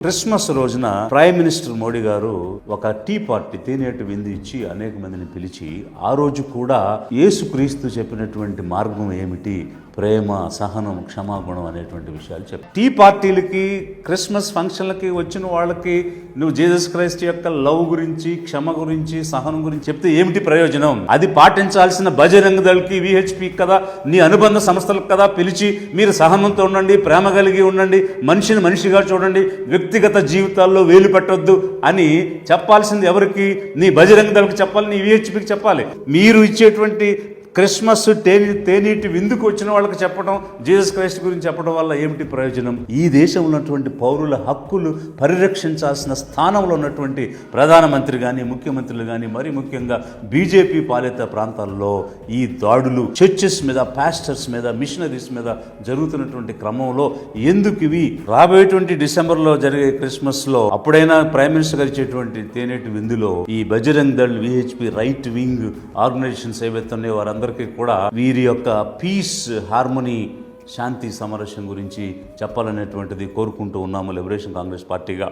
Christmas రోజున prime minister Modi గారు ఒక టీ పార్టీ తేనేటి విందు ఇచ్చి అనేక మందిని పిలిచి ఆ రోజు కూడా యేసుక్రీస్తు చెప్పినటువంటి మార్గం ఏమిటి? ప్రేమ సహనం క్షమాగుణం అనేటువంటి విషయాలు చెప్పి. టీ పార్టీలకి క్రిస్మస్ ఫంక్షన్లకి వచ్చిన వాళ్ళకి నువ్వు జీసస్ క్రైస్ట్ యొక్క లవ్ గురించి క్షమ గురించి సహనం గురించి చెప్తే ఏమిటి ప్రయోజనం? అది పాటించాల్సిన బజరంగ దళకి విహెచ్పి కదా నీ అనుబంధ సంస్థలకు కదా పిలిచి మీరు సహనంతో ఉండండి ప్రేమ కలిగి ఉండండి మనిషిని మనిషిగా చూడండి వ్యక్తిగత జీవితాల్లో వేలు పెట్టొద్దు అని చెప్పాల్సింది ఎవరికి? నీ బజరంగ దళకి చెప్పాలి నీ విహెచ్పికి చెప్పాలి. మీరు ఇచ్చేటువంటి క్రిస్మస్ తేని తేనీటి విందుకు వచ్చిన వాళ్ళకి చెప్పడం జీసస్ క్రైస్ట్ గురించి చెప్పడం వల్ల ఏమిటి ప్రయోజనం? ఈ దేశంలో ఉన్నటువంటి పౌరుల హక్కులు పరిరక్షించాల్సిన స్థానంలో ఉన్నటువంటి ప్రధానమంత్రి కానీ ముఖ్యమంత్రులు కానీ మరి ముఖ్యంగా బీజేపీ పాలిత ప్రాంతాల్లో ఈ దాడులు చర్చెస్ మీద పాస్టర్స్ మీద మిషనరీస్ మీద జరుగుతున్నటువంటి క్రమంలో ఎందుకు ఇవి? రాబోయేటువంటి డిసెంబర్లో జరిగే క్రిస్మస్లో అప్పుడైనా ప్రైమ్ మినిస్టర్ గారు ఇచ్చేటువంటి తేనేటి విందులో ఈ Bajrang Dal VHP right wing organisations ఏవైతే ఉన్నాయో అందరికీ కూడా వీరి యొక్క పీస్ హార్మోనీ శాంతి సమరస్యం గురించి చెప్పాలనేటువంటిది కోరుకుంటూ ఉన్నాము లిబరేషన్ కాంగ్రెస్ పార్టీగా.